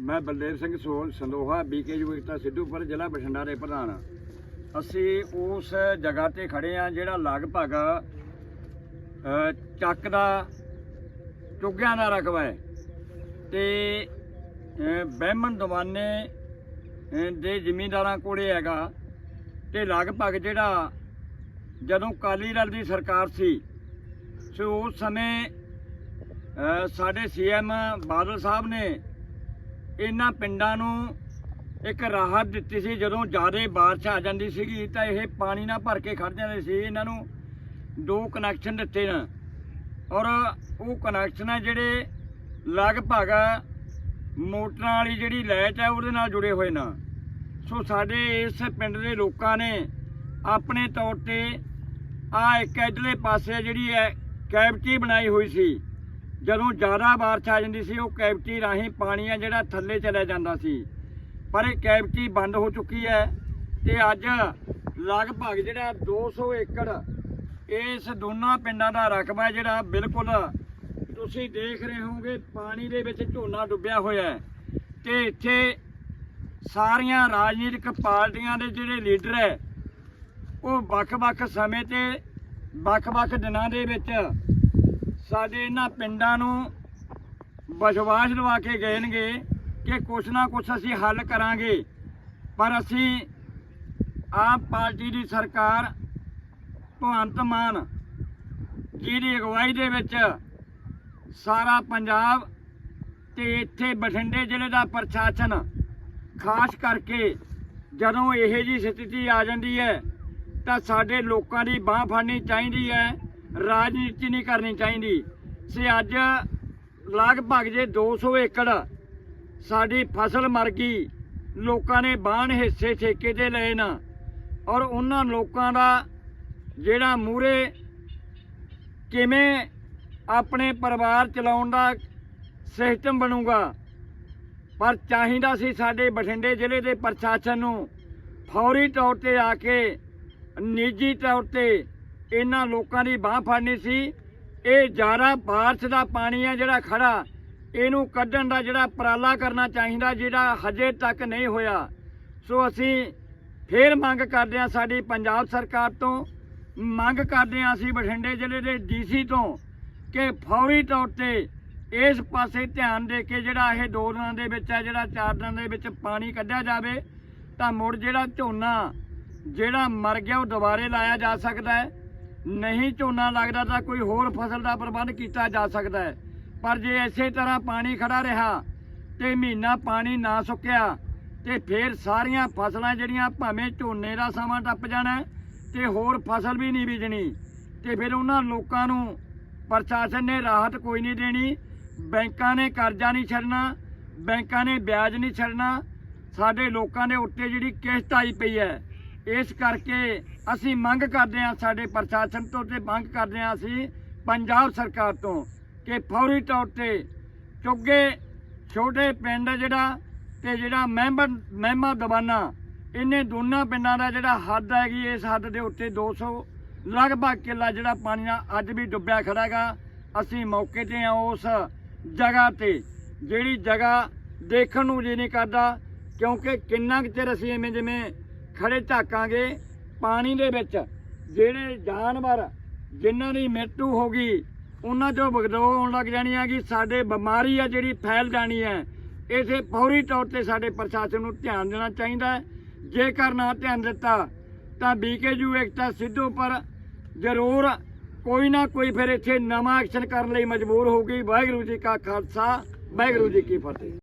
ਮੈਂ ਬਲਦੇਵ ਸਿੰਘ ਸੋਲ ਸੰਦੋਹਾ ਬੀਕੇ ਯੂਗਤਾ ਸਿੱਧੂਪੁਰ ਜ਼ਿਲ੍ਹਾ ਬਠਿੰਡਾ ਦੇ ਪ੍ਰਧਾਨ ਅਸੀਂ ਉਸ ਜਗ੍ਹਾ ਤੇ ਖੜੇ ਆ ਜਿਹੜਾ ਲਗਭਗ ਚੱਕ ਦਾ ਚੁੱਗਿਆਂ ਦਾ ਰਕਬਾ ਹੈ। ਤੇ ਬਹਿਮਨ ਦਵਾਨੇ ਦੇ ਜ਼ਿਮੀਂਦਾਰਾਂ ਕੋਲੇ ਹੈਗਾ। ਤੇ ਲਗਭਗ ਜਿਹੜਾ ਜਦੋਂ ਕਾਲੀ ਦਲ ਦੀ ਸਰਕਾਰ ਸੀ ਸੋ ਉਸ ਸਮੇਂ ਅ, ਸਾਡੇ ਸੀਐਮ ਬਾਦਲ ਸਾਹਿਬ ਨੇ ਇਹਨਾਂ ਪਿੰਡਾਂ ਨੂੰ ਇੱਕ ਰਾਹਤ ਦਿੱਤੀ ਸੀ। ਜਦੋਂ ਜ਼ਿਆਦਾ ਬਾਰਿਸ਼ ਆ ਜਾਂਦੀ ਸੀਗੀ ਤਾਂ ਇਹ ਪਾਣੀ ਨਾਲ ਭਰ ਕੇ ਖੜ ਜਾਂਦੇ ਸੀ। ਇਹਨਾਂ ਨੂੰ ਦੋ ਕਨੈਕਸ਼ਨ ਦਿੱਤੇ ਨੇ। ਔਰ ਉਹ ਕਨੈਕਸ਼ਨ ਹੈ ਜਿਹੜੇ ਲਗਭਗ ਮੋਟਰਾਂ ਵਾਲੀ ਜਿਹੜੀ ਲਾਈਟ ਹੈ ਉਹਦੇ ਨਾਲ ਜੁੜੇ ਹੋਏ ਨੇ। ਸੋ ਸਾਡੇ ਇਸ ਪਿੰਡ ਦੇ ਲੋਕਾਂ ਨੇ ਆਪਣੇ ਤੌਰ ਤੇ ਆ ਇੱਕ ਇਧਰਲੇ ਪਾਸੇ ਜਿਹੜੀ ਹੈ ਕੈਵਿਟੀ ਬਣਾਈ ਹੋਈ ਸੀ। ਜਦੋਂ ਜ਼ਿਆਦਾ ਬਾਰਿਸ਼ ਆ ਜਾਂਦੀ ਸੀ, ਉਹ ਕੈਵਿਟੀ ਰਾਹੀਂ ਪਾਣੀ ਆ ਜਿਹੜਾ ਥੱਲੇ ਚਲਾ ਜਾਂਦਾ ਸੀ। ਪਰ ਇਹ ਕੈਵਿਟੀ ਬੰਦ ਹੋ ਚੁੱਕੀ ਹੈ ਤੇ ਅੱਜ ਲਗਭਗ ਜਿਹੜਾ 200 ਏਕੜ, ਇਸ ਦੋਨਾਂ ਪਿੰਡਾਂ ਦਾ ਰਕਬਾ ਜਿਹੜਾ ਬਿਲਕੁਲ ਤੁਸੀਂ ਦੇਖ ਰਹੇ ਹੋਗੇ ਪਾਣੀ ਦੇ ਵਿੱਚ ਝੋਨਾ ਡੁੱਬਿਆ ਹੋਇਆ ਹੈ। ਤੇ ਇੱਥੇ ਸਾਰੀਆਂ ਰਾਜਨੀਤਿਕ ਪਾਰਟੀਆਂ ਦੇ ਜਿਹੜੇ ਲੀਡਰ ਹੈ, ਉਹ ਵੱਖ-ਵੱਖ ਸਮੇਂ ਤੇ ਵੱਖ-ਵੱਖ ਦਿਨਾਂ ਦੇ ਵਿੱਚ ਸਾਡੇ ਇਹਨਾਂ ਪਿੰਡਾਂ ਨੂੰ ਵਿਸ਼ਵਾਸ ਲਵਾ ਕੇ ਗਏ ਨੇਗੇ ਕਿ ਕੁਛ ਨਾ ਕੁਛ ਅਸੀਂ ਹੱਲ ਕਰਾਂਗੇ। ਪਰ ਅਸੀਂ ਆਪ ਪਾਰਟੀ ਦੀ ਸਰਕਾਰ ਭਗਵੰਤ ਮਾਨ ਜਿਹਦੀ ਅਗਵਾਈ ਦੇ ਵਿੱਚ ਸਾਰਾ ਪੰਜਾਬ ਤੇ ਇੱਥੇ ਬਠਿੰਡੇ ਜ਼ਿਲ੍ਹੇ ਦਾ ਪ੍ਰਸ਼ਾਸਨ, ਖਾਸ ਕਰਕੇ ਜਦੋਂ ਇਹੋ ਜੀ ਸਥਿਤੀ ਆ ਜਾਂਦੀ ਹੈ ਤਾਂ ਸਾਡੇ ਲੋਕਾਂ ਦੀ ਬਾਹ ਫੜਨੀ ਚਾਹੀਦੀ ਹੈ। ਰਾਜਨੀਤੀ ਨਹੀਂ ਕਰਨੀ ਚਾਹੀਦੀ। ਸੇ ਅੱਜ ਲਗਭਗ ਜੇ 200 ਏਕੜ ਸਾਡੀ ਫਸਲ ਮਰ ਗਈ, ਲੋਕਾਂ ਨੇ ਬਾਣ ਹਿੱਸੇ ਠੇਕੇ ਤੇ ਲਏ ਨਾ। ਔਰ ਉਹਨਾਂ ਲੋਕਾਂ ਦਾ ਜਿਹੜਾ ਮੂਰੇ ਕਿਵੇਂ ਆਪਣੇ ਪਰਿਵਾਰ ਚਲਾਉਣ ਦਾ ਸਿਸਟਮ ਬਣੂਗਾ, ਪਰ ਚਾਹੀਦਾ ਸੀ ਸਾਡੇ ਬਠਿੰਡੇ ਜ਼ਿਲ੍ਹੇ ਦੇ ਪ੍ਰਸ਼ਾਸਨ ਨੂੰ ਫੌਰੀ ਤੌਰ ਤੇ ਆ ਕੇ, ਨਿੱਜੀ ਤੌਰ ਤੇ ਇਹਨਾਂ ਲੋਕਾਂ ਦੀ ਬਾਹ ਫੜਨੀ ਸੀ। ਇਹ ਜ਼ਿਆਦਾ ਬਾਰਿਸ਼ ਦਾ ਪਾਣੀ ਹੈ ਜਿਹੜਾ ਖੜਾ, ਇਹਨੂੰ ਕੱਢਣ ਦਾ ਜਿਹੜਾ ਉਪਰਾਲਾ ਕਰਨਾ ਚਾਹੀਦਾ ਜਿਹੜਾ ਹਜੇ ਤੱਕ ਨਹੀਂ ਹੋਇਆ। ਸੋ ਅਸੀਂ ਫੇਰ ਮੰਗ ਕਰਦੇ ਹਾਂ ਸਾਡੀ ਪੰਜਾਬ ਸਰਕਾਰ ਤੋਂ, ਮੰਗ ਕਰਦੇ ਹਾਂ ਅਸੀਂ ਬਠਿੰਡੇ ਜ਼ਿਲ੍ਹੇ ਦੇ ਡੀਸੀ ਤੋਂ ਕਿ ਫੌਰੀ ਤੌਰ ਤੇ ਇਸ ਪਾਸੇ ਧਿਆਨ ਦੇ ਕੇ ਜਿਹੜਾ ਇਹ ਦੋ ਦਿਨਾਂ ਦੇ ਵਿੱਚ ਹੈ ਜਿਹੜਾ ਚਾਰ ਦਿਨਾਂ ਦੇ ਵਿੱਚ ਪਾਣੀ ਕੱਢਿਆ ਜਾਵੇ ਤਾਂ ਮੁੜ ਜਿਹੜਾ ਝੋਨਾ, ਜਿਹੜਾ ਮਰ ਗਿਆ ਉਹ ਦੁਬਾਰੇ ਲਾਇਆ ਜਾ ਸਕਦਾ ਹੈ। ਨਹੀਂ ਝੋਨਾ ਲੱਗਦਾ ਤਾਂ ਕੋਈ ਹੋਰ ਫਸਲ ਦਾ ਪ੍ਰਬੰਧ ਕੀਤਾ ਜਾ ਸਕਦਾ ਹੈ। ਪਰ ਜੇ ਇਸੇ ਤਰ੍ਹਾਂ ਪਾਣੀ ਖੜਾ ਰਿਹਾ ਤੇ ਮਹੀਨਾ ਪਾਣੀ ਨਾ ਸੁੱਕਿਆ ਤੇ ਫਿਰ ਸਾਰੀਆਂ ਫਸਲਾਂ ਜਿਹੜੀਆਂ ਭਾਵੇਂ ਝੋਨੇ ਦਾ ਸਮਾਂ ਟੱਪ ਜਾਣਾ ਹੈ ਤੇ ਹੋਰ ਫਸਲ ਵੀ ਨਹੀਂ ਬੀਜਣੀ ਤੇ ਫਿਰ ਉਹਨਾਂ ਲੋਕਾਂ ਨੂੰ ਪ੍ਰਸ਼ਾਸਨ ਨੇ ਰਾਹਤ ਕੋਈ ਨਹੀਂ ਦੇਣੀ, ਬੈਂਕਾਂ ਨੇ ਕਰਜ਼ਾ ਨਹੀਂ ਛੱਡਣਾ, ਬੈਂਕਾਂ ਨੇ ਵਿਆਜ ਨਹੀਂ ਛੱਡਣਾ, ਸਾਡੇ ਲੋਕਾਂ ਦੇ ਉੱਤੇ ਜਿਹੜੀ ਕਿਸ਼ਤ ਆਈ ਪਈ ਹੈ ਇਸ ਕਰਕੇ ਅਸੀਂ ਮੰਗ ਕਰਦੇ ਹਾਂ, ਸਾਡੇ ਪ੍ਰਸ਼ਾਸਨ ਤੋਂ ਤੇ ਮੰਗ ਕਰਦੇ ਹਾਂ ਅਸੀਂ, ਪੰਜਾਬ ਸਰਕਾਰ ਤੋਂ ਕਿ ਫੌਰੀ ਤੌਰ ਤੇ ਚੁੱਗੇ ਛੋਟੇ ਪਿੰਡ ਜਿਹੜਾ ਤੇ ਜਿਹੜਾ ਮੈਂਬਰ, ਮਹਿਮਾ ਦਵਾਨਾ ਇਹਨੇ ਦੋਨਾਂ ਪਿੰਡਾਂ ਦਾ ਜਿਹੜਾ ਹੱਦ ਹੈਗੀ, ਇਸ ਹੱਦ ਦੇ ਉੱਤੇ 200 ਲਗਭਗ ਕਿੱਲਾ ਜਿਹੜਾ ਪਾਣੀ ਨਾਲ ਅੱਜ ਵੀ ਡੁੱਬਿਆ ਖੜਾ ਹੈਗਾ। ਅਸੀਂ ਮੌਕੇ ਤੇ ਆ ਉਸ ਜਗ੍ਹਾ ਤੇ, ਜਿਹੜੀ ਜਗ੍ਹਾ ਦੇਖਣ ਨੂੰ ਜੀ ਨਹੀਂ ਕਰਦਾ, ਕਿਉਂਕਿ ਕਿੰਨਾ ਕੁ ਚਿਰ ਅਸੀਂ ਐਵੇਂ ਜਿਵੇਂ ਖੜੇ ਝਾਕਾਂਗੇ ਪਾਣੀ ਦੇ ਵਿੱਚ। ਜਿਹੜੇ ਜਾਨਵਰ ਜਿਨ੍ਹਾਂ ਦੀ ਮ੍ਰਿਤੂ ਹੋ ਗਈ, ਉਹਨਾਂ ਚੋਂ ਬਗਦੋ ਆਉਣ ਲੱਗ ਜਾਣੀ ਆ ਕਿ ਸਾਡੇ ਬਿਮਾਰੀ ਆ ਜਿਹੜੀ ਫੈਲ ਜਾਣੀ ਹੈ ਇਸੇ ਫੌਰੀ ਤੌਰ ਤੇ ਸਾਡੇ ਪ੍ਰਸ਼ਾਸਨ ਨੂੰ ਧਿਆਨ ਦੇਣਾ ਚਾਹੀਦਾ ਜੇਕਰ ਨਾ ਧਿਆਨ ਦਿੱਤਾ, ਤਾਂ ਬੀਕੇਯੂ ਏਕਤਾ ਸਿੱਧੂ ਪਰ ਜ਼ਰੂਰ ਕੋਈ ਨਾ ਕੋਈ ਫਿਰ ਇੱਥੇ ਨਵਾਂ ਐਕਸ਼ਨ ਕਰਨ ਲਈ ਮਜਬੂਰ ਹੋਊਗੀ। ਵਾਹਿਗੁਰੂ ਜੀ ਕਾ ਖਾਲਸਾ, ਵਾਹਿਗੁਰੂ ਜੀ ਕੀ ਫਤਿਹ।